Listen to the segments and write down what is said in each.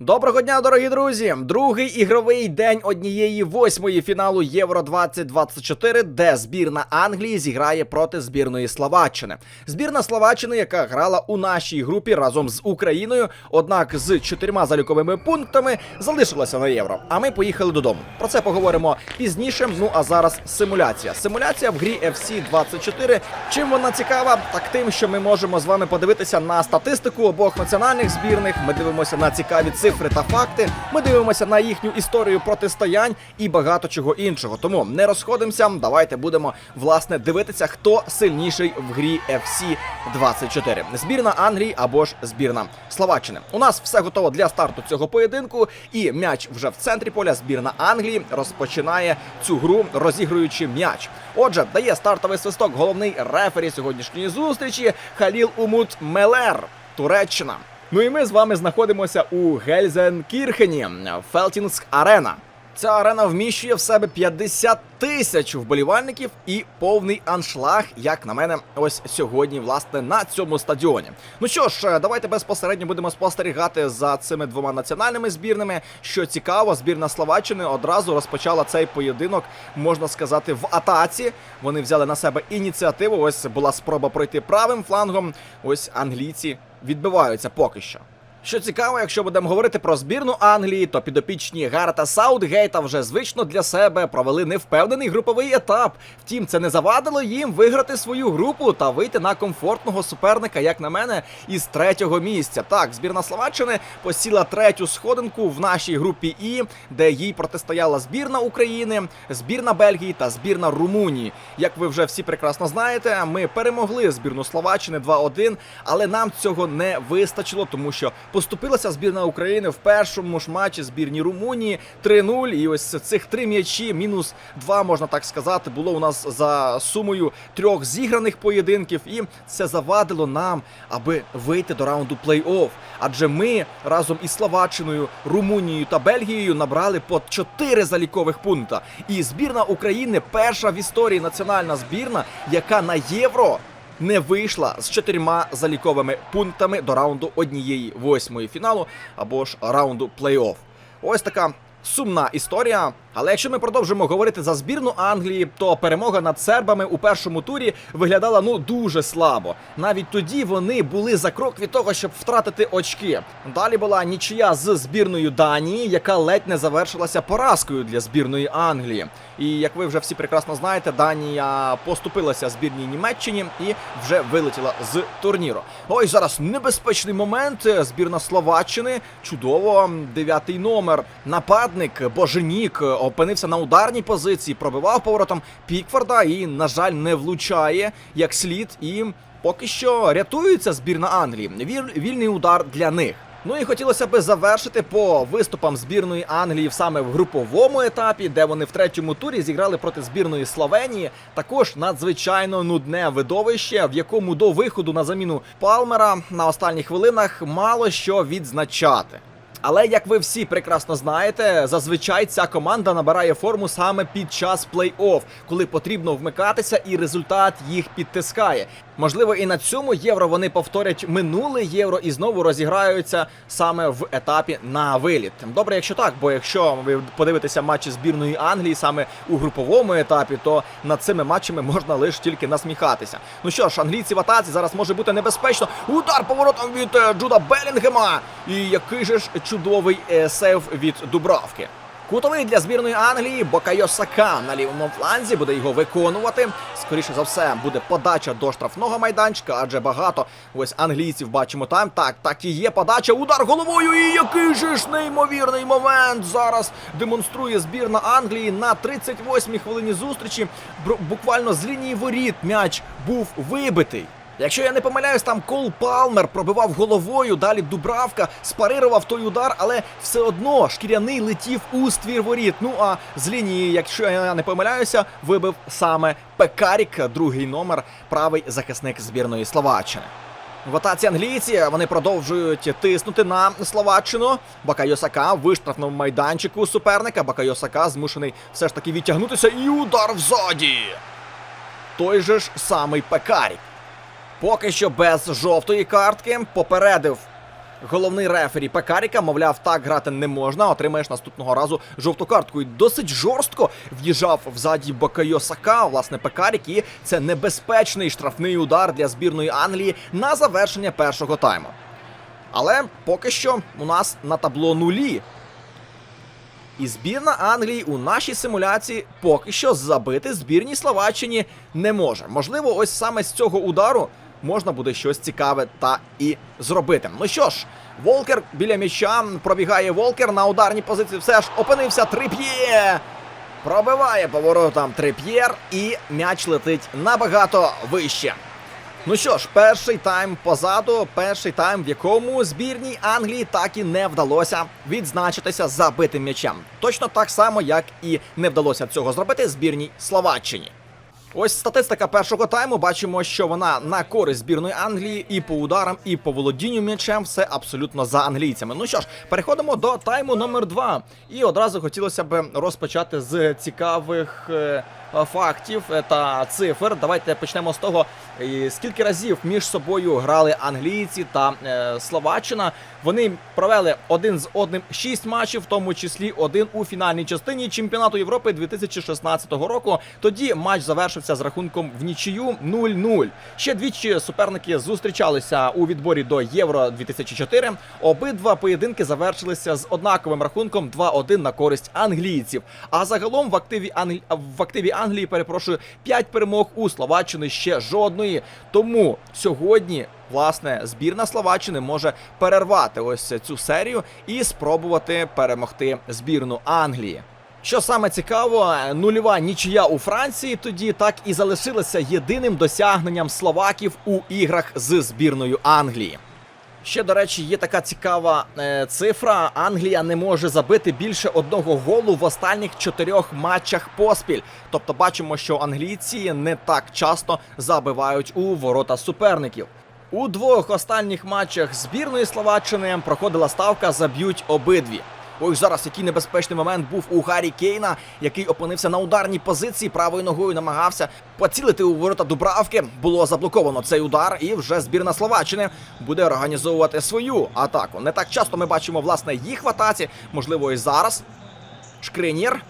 Доброго дня, дорогі друзі! Другий ігровий день однієї восьмої фіналу Євро 2024, де збірна Англії зіграє проти збірної Словаччини. Збірна Словаччини, яка грала у нашій групі разом з Україною, однак з чотирма заліковими пунктами залишилася на євро. А ми поїхали додому. Про це поговоримо пізніше. Ну а зараз симуляція. Симуляція в грі FC 24. Чим вона цікава? Так тим, що ми можемо з вами подивитися на статистику обох національних збірних. Ми дивимося на цікаві цифри та факти. Ми дивимося на їхню історію протистоянь і багато чого іншого. Тому не розходимося. Давайте будемо власне дивитися, хто сильніший в грі FC 24. Збірна Англії або ж збірна Словаччини. У нас все готово для старту цього поєдинку, і м'яч вже в центрі поля. Збірна Англії розпочинає цю гру, розігруючи м'яч. Отже, дає стартовий свисток головний рефері сьогоднішньої зустрічі Халіл Умут Мелер, Туреччина. Ну і ми з вами знаходимося у Гельзенкірхені, Фелтінгс Арена. Ця арена вміщує в себе 50 тисяч вболівальників і повний аншлаг, як на мене, ось сьогодні, власне, на цьому стадіоні. Ну що ж, давайте безпосередньо будемо спостерігати за цими двома національними збірними. Що цікаво, збірна Словаччини одразу розпочала цей поєдинок, можна сказати, в атаці. Вони взяли на себе ініціативу. Ось була спроба пройти правим флангом. Ось англійці відбиваються поки що. Що цікаво, якщо будемо говорити про збірну Англії, то підопічні Гарета Саутгейта вже звично для себе провели невпевнений груповий етап. Втім, це не завадило їм виграти свою групу та вийти на комфортного суперника, як на мене, із третього місця. Так, збірна Словаччини посіла третю сходинку в нашій групі І, де їй протистояла збірна України, збірна Бельгії та збірна Румунії. Як ви вже всі прекрасно знаєте, ми перемогли збірну Словаччини 2-1, але нам цього не вистачило, тому що поступилася збірна України в першому ж матчі збірні Румунії 3-0. І ось цих три м'ячі, мінус два, можна так сказати, було у нас за сумою трьох зіграних поєдинків, і це завадило нам, аби вийти до раунду плей-офф. Адже ми разом із Словаччиною, Румунією та Бельгією набрали по 4 залікових пункта. І збірна України перша в історії національна збірна, яка на євро не вийшла з чотирма заліковими пунктами до раунду однієї восьмої фіналу або ж раунду плей-офф. Ось така сумна історія. Але якщо ми продовжимо говорити за збірну Англії, то перемога над сербами у першому турі виглядала ну дуже слабо. Навіть тоді вони були за крок від того, щоб втратити очки. Далі була нічия з збірною Данії, яка ледь не завершилася поразкою для збірної Англії. І як ви вже всі прекрасно знаєте, Данія поступилася збірній Німеччині і вже вилетіла з турніру. Ось зараз небезпечний момент. Збірна Словаччини. Чудово, дев'ятий номер. Нападник Боженік опинився на ударній позиції, пробивав поворотом Пікфорда і, на жаль, не влучає як слід. І поки що рятується збірна Англії. Вільний удар для них. Ну і хотілося би завершити по виступам збірної Англії саме в груповому етапі, де вони в третьому турі зіграли проти збірної Словенії. Також надзвичайно нудне видовище, в якому до виходу на заміну Палмера на останніх хвилинах мало що відзначати. Але як ви всі прекрасно знаєте, зазвичай ця команда набирає форму саме під час плей-офф, коли потрібно вмикатися, і результат їх підтискає. Можливо, і на цьому євро вони повторять минуле євро і знову розіграються саме в етапі на виліт. Добре, якщо так, бо якщо ви подивитеся матчі збірної Англії саме у груповому етапі, то над цими матчами можна лише тільки насміхатися. Ну що ж, англійці в атаці зараз може бути небезпечно. Удар поворотом від е, Джуда Белінгема. І який же ж чудовий е, сейв від Дубравки. Кутовий для збірної Англії Бокайо Сака на лівому фланзі буде його виконувати. Скоріше за все, буде подача до штрафного майданчика, адже багато ось англійців бачимо там. Так, так і є подача. Удар головою. І який же ж неймовірний момент зараз демонструє збірна Англії на 38-й хвилині зустрічі. Буквально з лінії воріт м'яч був вибитий. Якщо я не помиляюсь, там Кол Палмер пробивав головою, далі Дубравка спарирував той удар, але все одно шкіряний летів у ствір воріт. Ну а з лінії, якщо я не помиляюся, вибив саме Пекарік, другий номер, правий захисник збірної Словаччини. В атаці англійці вони продовжують тиснути на Словаччину. Бакайосака в виштрафному майданчику суперника. Бакайосака змушений все ж таки відтягнутися і удар взаді. Той же ж самий Пекарік. Поки що без жовтої картки попередив головний рефері Пекаріка, мовляв, так грати не можна. Отримаєш наступного разу жовту картку. І досить жорстко в'їжджав взаді Бакайо Сака, власне, Пекарік. І це небезпечний штрафний удар для збірної Англії на завершення першого тайму. Але поки що у нас на табло нулі. І збірна Англії у нашій симуляції поки що забити збірній Словаччині не може. Можливо, ось саме з цього удару можна буде щось цікаве та і зробити. Ну що ж, Волкер біля м'яча пробігає Волкер на ударній позиції. Все ж опинився Трип'є. Пробиває поворотом Трип'єр і м'яч летить набагато вище. Ну що ж, перший тайм позаду, перший тайм, в якому збірній Англії так і не вдалося відзначитися забитим м'ячем. Точно так само, як і не вдалося цього зробити збірній Словаччині. Ось статистика першого тайму. Бачимо, що вона на користь збірної Англії і по ударам, і по володінню м'ячем все абсолютно за англійцями. Ну що ж, переходимо до тайму номер два. І одразу хотілося б розпочати з цікавих е, фактів е, та цифр. Давайте почнемо з того, е, скільки разів між собою грали англійці та е, Словаччина. Вони провели один з одним шість матчів, в тому числі один у фінальній частині чемпіонату Європи 2016 року. Тоді матч завершився з рахунком в нічию 0-0. Ще двічі суперники зустрічалися у відборі до Євро 2004. Обидва поєдинки завершилися з однаковим рахунком 2-1 на користь англійців. А загалом в активі Англ... в активі Англії, перепрошую, 5 перемог у Словаччини ще жодної. Тому сьогодні. Власне, збірна Словаччини може перервати ось цю серію і спробувати перемогти збірну Англії. Що саме цікаво, нульова нічия у Франції тоді так і залишилася єдиним досягненням словаків у іграх з збірною Англії. Ще, до речі, є така цікава е, цифра. Англія не може забити більше одного голу в останніх чотирьох матчах поспіль. Тобто бачимо, що англійці не так часто забивають у ворота суперників. У двох останніх матчах збірної Словаччини проходила ставка заб'ють обидві. Ось зараз який небезпечний момент був у Гаррі Кейна, який опинився на ударній позиції, правою ногою намагався поцілити у ворота Дубравки. Було заблоковано цей удар, і вже збірна Словаччини буде організовувати свою атаку. Не так часто ми бачимо власне їх в атаці. Можливо, і зараз. Шкринєр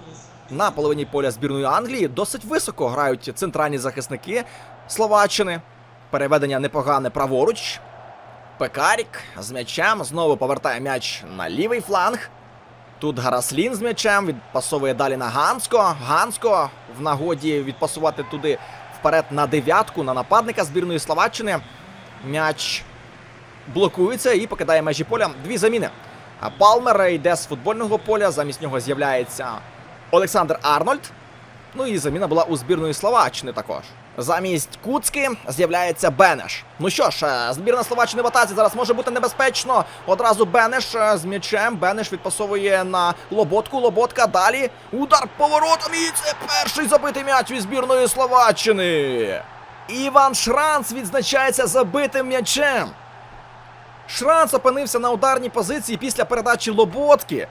на половині поля збірної Англії досить високо грають центральні захисники Словаччини. Переведення непогане праворуч. Пекарік з м'ячем знову повертає м'яч на лівий фланг. Тут Гараслін з м'ячем відпасовує далі на Ганско. Ганско в нагоді відпасувати туди вперед на дев'ятку на нападника збірної Словаччини. М'яч блокується і покидає межі поля. Дві заміни. А Палмер йде з футбольного поля. Замість нього з'являється Олександр Арнольд. Ну і заміна була у збірної Словаччини також. Замість Куцки з'являється Бенеш. Ну що ж, е, збірна Словаччини в атаці зараз може бути небезпечно. Одразу Бенеш е, з м'ячем. Бенеш відпасовує на Лоботку. Лоботка далі. Удар поворотом. І це перший забитий м'яч від збірної Словаччини. Іван Шранц відзначається забитим м'ячем. Шранц опинився на ударній позиції після передачі Лоботки.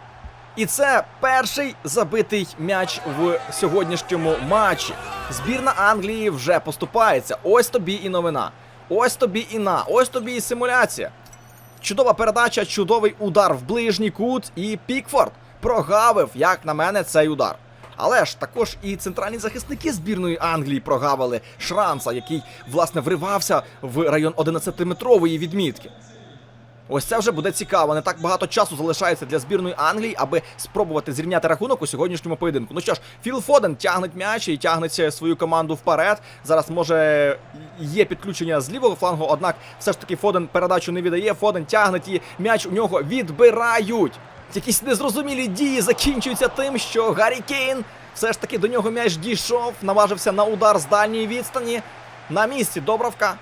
І це перший забитий м'яч в сьогоднішньому матчі. Збірна Англії вже поступається. Ось тобі і новина. Ось тобі і на, ось тобі і симуляція. Чудова передача, чудовий удар в ближній кут, і Пікфорд прогавив, як на мене, цей удар. Але ж також і центральні захисники збірної Англії прогавили Шранца, який власне вривався в район 11-метрової відмітки. Ось це вже буде цікаво. Не так багато часу залишається для збірної Англії, аби спробувати зрівняти рахунок у сьогоднішньому поєдинку. Ну що ж, Філ Фоден тягне м'яч і тягнеться свою команду вперед. Зараз може є підключення з лівого флангу, однак все ж таки Фоден передачу не віддає. Фоден тягне і м'яч у нього відбирають. Якісь незрозумілі дії закінчуються тим, що Гаррі Кейн все ж таки до нього м'яч дійшов, наважився на удар з дальньої відстані. На місці Добровка.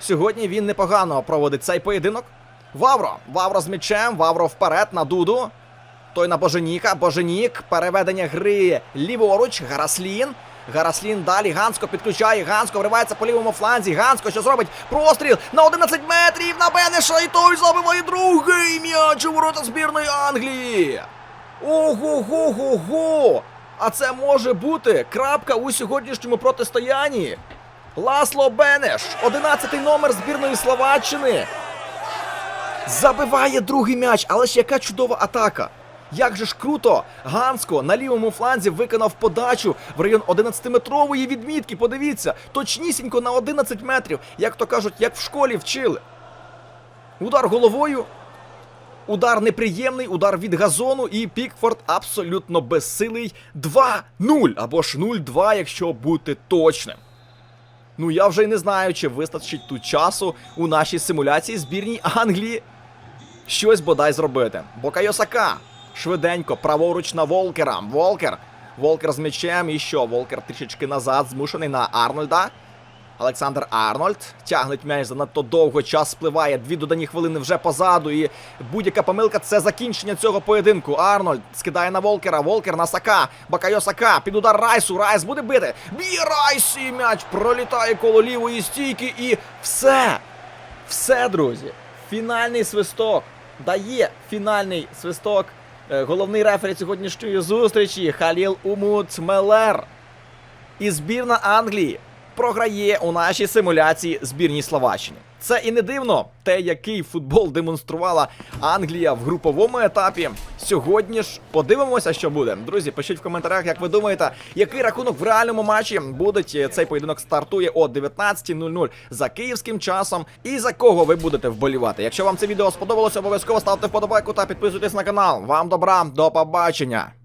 Сьогодні він непогано проводить цей поєдинок. Вавро. Вавро з м'ячем. Вавро вперед на Дуду. Той на Боженіка. Боженік. Переведення гри ліворуч. Гараслін. Гараслін далі. Ганско підключає. Ганско вривається по лівому фланзі. Ганско що зробить? Простріл на 11 метрів на Бенеша. І той забиває другий м'яч у ворота збірної Англії. Ого-го-го-го! А це може бути крапка у сьогоднішньому протистоянні. Ласло Бенеш, 11-й номер збірної Словаччини. Забиває другий м'яч, але ж яка чудова атака. Як же ж круто! Ганско на лівому фланзі виконав подачу в район 11-метрової відмітки. Подивіться, точнісінько на 11 метрів, як то кажуть, як в школі вчили. Удар головою. Удар неприємний, удар від газону, і Пікфорд абсолютно безсилий 2-0 або ж 0-2, якщо бути точним. Ну я вже й не знаю, чи вистачить тут часу у нашій симуляції збірній Англії щось бодай зробити. Бокайо Сака. Швиденько, праворуч на Волкера. Волкер. Волкер з м'ячем. І що? Волкер трішечки назад, змушений на Арнольда. Олександр Арнольд тягнуть м'яч занадто довго, час спливає, дві додані хвилини вже позаду. І будь-яка помилка це закінчення цього поєдинку. Арнольд скидає на Волкера, Волкер на Сака, Бакайо Сака, під удар Райсу, Райс буде бити. Б'є Райс і м'яч пролітає коло лівої стійки і все. Все, друзі. Фінальний свисток. Дає фінальний свисток. Е, Головний рефері сьогоднішньої зустрічі Халіл Умут Мелер. І збірна Англії програє у нашій симуляції збірній Словаччини. Це і не дивно, те, який футбол демонструвала Англія в груповому етапі. Сьогодні ж подивимося, що буде. Друзі, пишіть в коментарях, як ви думаєте, який рахунок в реальному матчі буде. Цей поєдинок стартує о 19.00 за київським часом. І за кого ви будете вболівати. Якщо вам це відео сподобалося, обов'язково ставте вподобайку та підписуйтесь на канал. Вам добра, до побачення.